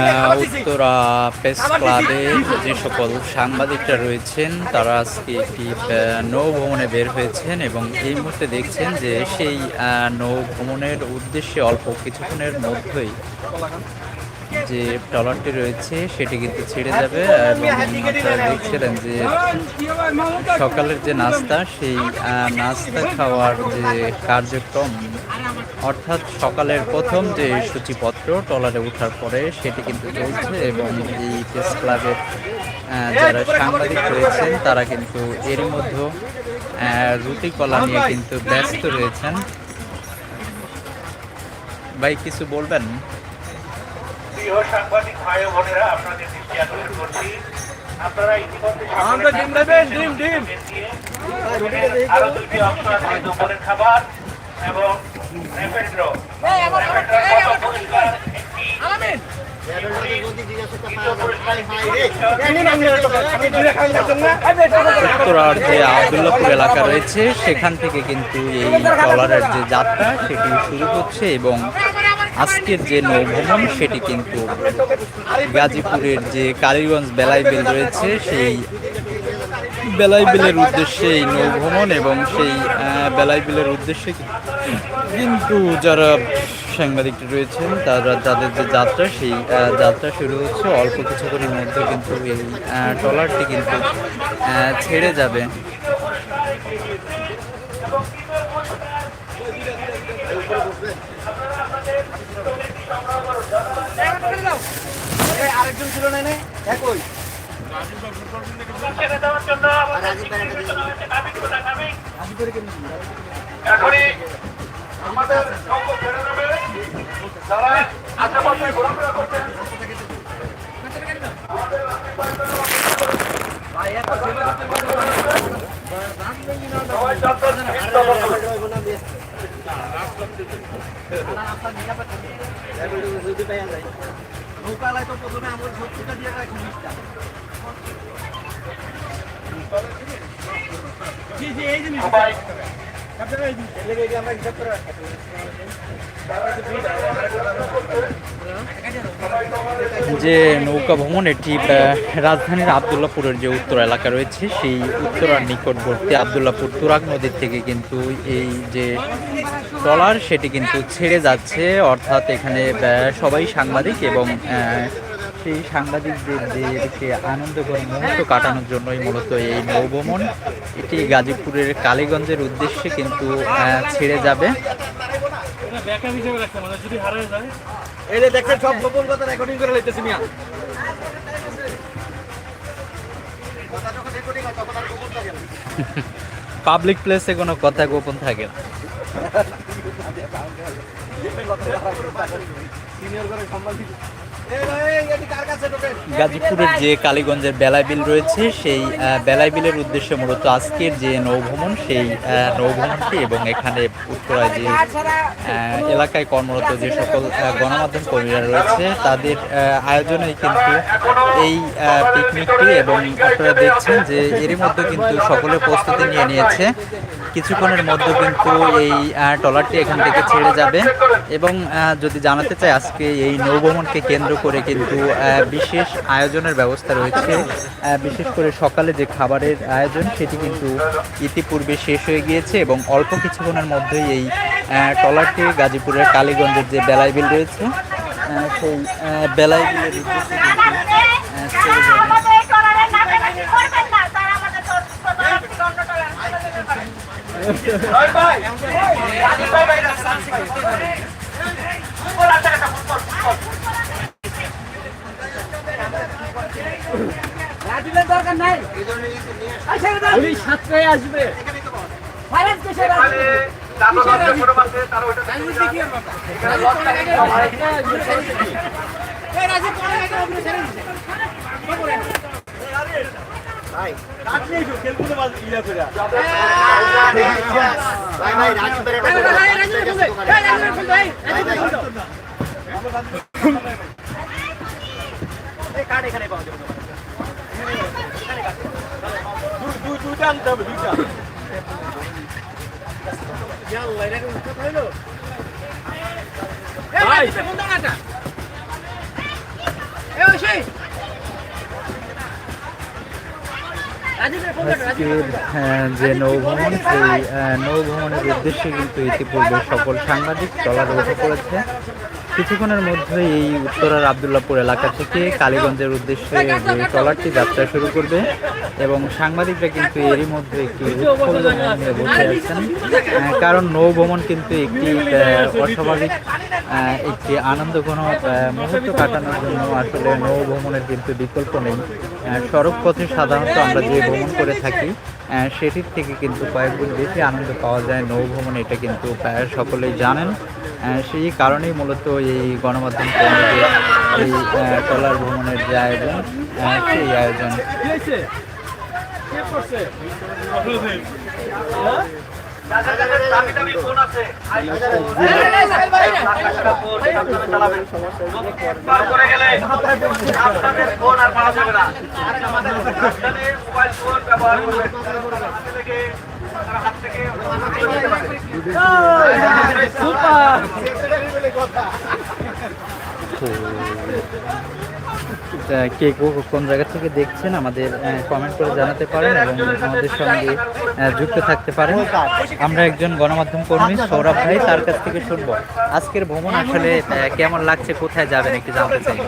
আহ, Uttara press ক্লাবে যে সকল সাংবাদিকরা রয়েছেন তারা আজকে একটি নৌভ্রমণে নৌ ভ্রমণে বের হয়েছেন এবং এই মুহূর্তে দেখছেন যে সেই নৌভ্রমণের নৌ ভ্রমণের উদ্দেশ্যে অল্প কিছুক্ষণের মধ্যেই যে ট্রলারটি রয়েছে সেটি কিন্তু ছেড়ে যাবে এবং দেখছিলেন যে সকালের যে নাস্তা, সেই নাস্তা খাওয়ার যে কার্যক্রম, অর্থাৎ সকালের প্রথম যে সূচিপত্র ট্রলারে ওঠার পরে সেটি কিন্তু চলছে এবং এই প্রেস ক্লাবের যারা সাংবাদিক রয়েছেন, তারা কিন্তু এর মধ্যে রুটি কলা নিয়ে কিন্তু ব্যস্ত রয়েছেন। ভাই, কিছু বলবেন? প্রিয় সাংবাদিক ভাই বোনেরা আপনাদের দৃষ্টি আকর্ষণ করছি। আপনারা ইতিমধ্যে আমাদের ডিম দেবেন, ডিম, ডিম। আরও দুটি অংশ আছে দুপুরের খাবার এবং র্যাপিড্রো র্যাপিড্রোর মতো পরিষ্কার একটি উত্তরার যে আবদুল্লাপুর এলাকা রয়েছে সেখান থেকে কিন্তু এই ট্রলারের যে যাত্রা সেটি শুরু হচ্ছে এবং আজকের যে নৌভ্রমণ সেটি কিন্তু গাজীপুরের যে কালীগঞ্জ বেলাই বিল রয়েছে সেই বেলাই বিলের উদ্দেশ্যে এই নৌভ্রমণ এবং সেই আহ, বেলাই বিলের উদ্দেশ্যে কিন্তু যারা সাংবাদিক রয়েছেন তারা তাদের যে যাত্রা সেই যাত্রা শুরু হচ্ছে। অল্প কিছুক্ষণের মধ্যে কিন্তু এই ট্রলারটি কিন্তু ছেড়ে যাবে। আরেকজন ছিল না নে? একই। এখনই আমাদের যারা আশেপাশে ঘোরাফেরা করছেন নৌকালায় তো প্রথমে আমার সত্যিটা দিয়ে রাখি। জিনিসটা জি জি এই জিনিস যে নৌকা ভ্রমণ, এটি রাজধানীর আবদুল্লাপুরের যে উত্তর এলাকা রয়েছে, সেই উত্তরার নিকটবর্তী আবদুল্লাপুর তুরাগ নদীর থেকে কিন্তু এই যে ট্রলার, সেটি কিন্তু ছেড়ে যাচ্ছে। অর্থাৎ এখানে সবাই সাংবাদিক এবং সেই সাংবাদিকদেরকে আনন্দকর মুহূর্ত কাটানোর জন্যই মূলত এই নৌভ্রমণ। এটি গাজীপুরের কালীগঞ্জের উদ্দেশ্যে কিন্তু ছেড়ে যাবে। এই যে সব গোপন কথা রেকর্ডিং করে লইতেছি মিয়া। পাবলিক প্লেসে কোনো কথা গোপন থাকে না। সিনিয়র করে গাজীপুরের যে কালীগঞ্জের বেলাই বিল রয়েছে সেই আহ, বেলাই বিলের উদ্দেশ্যে মূলত আজকের যে নৌভ্রমণ সেই নৌভ্রমণটি এবং এখানে উত্তরায় যে এলাকায় কর্মরত যে সকল গণমাধ্যম কর্মীরা রয়েছে তাদের আয়োজনেই কিন্তু এই পিকনিকটি এবং আপনারা দেখছেন যে এরই মধ্যে কিন্তু সকলে প্রস্তুতি নিয়ে নিয়েছে। কিছুক্ষণের মধ্যে কিন্তু এই ট্রলারটি এখান থেকে ছেড়ে যাবে। এবং যদি জানাতে চাই, আজকে এই নৌভ্রমণকে কেন্দ্র করে কিন্তু বিশেষ আয়োজনের ব্যবস্থা রয়েছে। বিশেষ করে সকালে যে খাবারের আয়োজন, সেটি কিন্তু ইতিপূর্বে শেষ হয়ে গিয়েছে এবং অল্প কিছুক্ষণের মধ্যেই এই ট্রলারটি গাজীপুরের কালীগঞ্জের যে বেলাই বিল রয়েছে সেই বেলাইবিলের বেলাই বিলের উদ্দেশ্যে কিন্তু আহ, ছেড়ে যাবে আমাদের এই ট্রলারে নাকাটাকি করবেন না তারা আমাদের তো ট্রলার থেকে অন্য ট্রলার ভাই ভাই ভাই ভাই ফুটবল আছে একটা ফুটবল ফুটবল রাজুলের দরকার নাই সাতটায় আসবে মানে দাদা বাচ্চা ছোট বাচ্চা তারা ওইটা এখানে লস থাকে আজকের যে নৌভ্রমণ সেই নৌভ্রমণের উদ্দেশ্যে কিন্তু ইতিপূর্বে সকল সাংবাদিক ট্রলার উঠে পড়েছে কিছুক্ষণের মধ্যে এই উত্তরার আবদুল্লাপুর এলাকা থেকে কালীগঞ্জের উদ্দেশ্যে যে ট্রলারটি যাত্রা শুরু করবে এবং সাংবাদিকরা কিন্তু এরই মধ্যে একটি উৎফুল্ল বসে আছেন। কারণ নৌভ্রমণ কিন্তু একটি অস্বাভাবিক একটি আনন্দঘন মুহূর্ত কাটানোর জন্য আসলে নৌভ্রমণের কিন্তু বিকল্প নেই। সড়ক পথে সাধারণত আমরা যে ভ্রমণ করে থাকি সেটির থেকে কিন্তু কয়েকগুণ বেশি আনন্দ পাওয়া যায় নৌভ্রমণ, এটা কিন্তু প্রায় সকলেই জানেন। সেই কারণেই মূলত এই গণমাধ্যম কর্মীদের এই ট্রলার ভ্রমণের যে আয়োজন সেই আয়োজন। আপনাদের ফোন আর পাওয়া যাবে না সাবধানে মোবাইল ফোন ব্যবহার করবেন থেকে হাত থেকে কে কোন জায়গা থেকে দেখছেন আমাদের কমেন্ট করে জানাতে পারেন এবং আমাদের সঙ্গে যুক্ত থাকতে পারেন। আমরা একজন গণমাধ্যম কর্মী সৌরভ ভাই তার কাছ থেকে শুনব। আজকের ভ্রমণ আসলে কেমন লাগছে কোথায় যাবেন একটু জানতে চাই।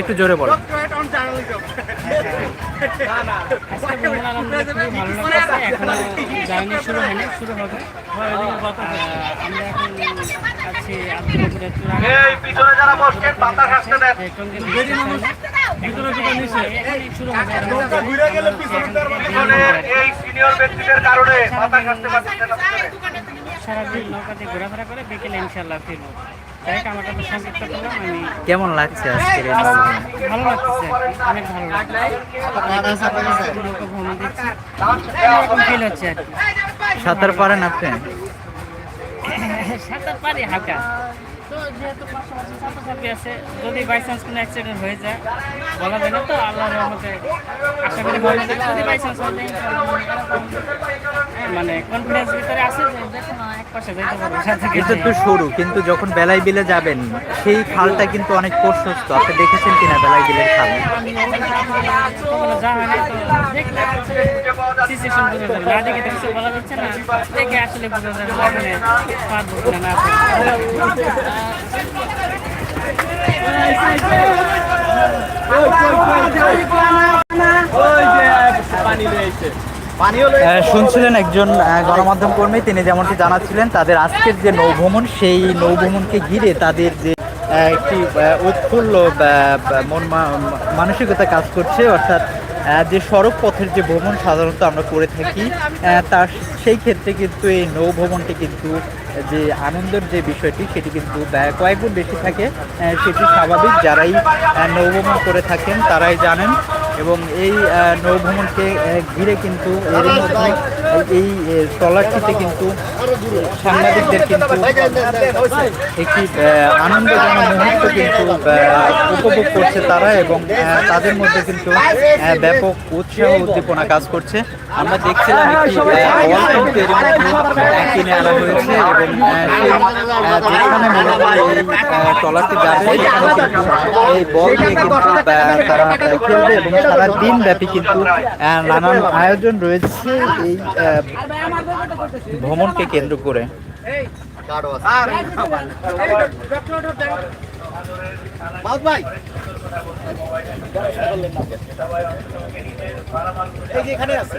একটু জোরে আহ, আমরা এখন আছি এই পিছনে যারা বসছেন বাতাস আসতে দেন। টঙ্গী এখনই শুরু হবে। পিছনে এই সিনিয়র ব্যক্তিদের কারণে বাতাস আসতে পারছে না। সারাদিন নৌকাতে ঘোরাফেরা করে বিকেলে ইনশাল্লাহ ফিরবো। তাই আমার কথা আমি কেমন লাগছে আজকের ভালো কি, অনেক ভালো লাগছে। সাঁতার পারেন আপনি? সাঁতার পারি হালকা যেহেতু যদি বাই চান্স কোনো অ্যাক্সিডেন্ট হয়ে যায়, বলা যায় না তো? আল্লাহ রহমতে আশা করি যদি বাই চান্স হয়ে যায় মানে কনফিডেন্স ভিতরে আছে যে দেখো না এক পাশে যাইতে পারব সাথে এটা তো সরু কিন্তু যখন বেলায় বিলে যাবেন সেই খালটা কিন্তু অনেক প্রশস্ত। আপনি দেখেছেন কিনা বেলায় বিলের খাল? কখনো যাওয়া শুনছিলেন একজন গণমাধ্যম কর্মী তিনি যেমনটি জানাচ্ছিলেন তাদের আজকের যে নৌভ্রমণ সেই নৌভ্রমণকে ঘিরে তাদের যে একটি উৎফুল্ল মন মানসিকতা কাজ করছে অর্থাৎ যে সড়ক পথের যে ভ্রমণ সাধারণত আমরা করে থাকি তার সেই ক্ষেত্রে কিন্তু এই নৌভ্রমণটি কিন্তু যে আনন্দের যে বিষয়টি সেটি কিন্তু কয়েকগুণ বেশি থাকে সেটি স্বাভাবিক যারাই নৌভ্রমণ করে থাকেন তারাই জানেন। এবং এই নৌভ্রমণকে ঘিরে কিন্তু এর এই ট্রলারটিতে কিন্তু সাংবাদিকদের কিন্তু একটি আনন্দজনক মুহূর্ত কিন্তু উপভোগ করছে তারা এবং তাদের মধ্যে কিন্তু ব্যাপক উৎসাহ উদ্দীপনা কাজ করছে। আমরা দেখছিলাম একটি কিনে আনা হয়েছে এবং যেখানে মূলত এই ট্রলারটি যাবে এই বল দিয়ে কিন্তু তারা খেলবে এবং সারা দিন ব্যাপী কিন্তু নানান আয়োজন রয়েছে এই ভ্রমণকে কেন্দ্র করে। আছে।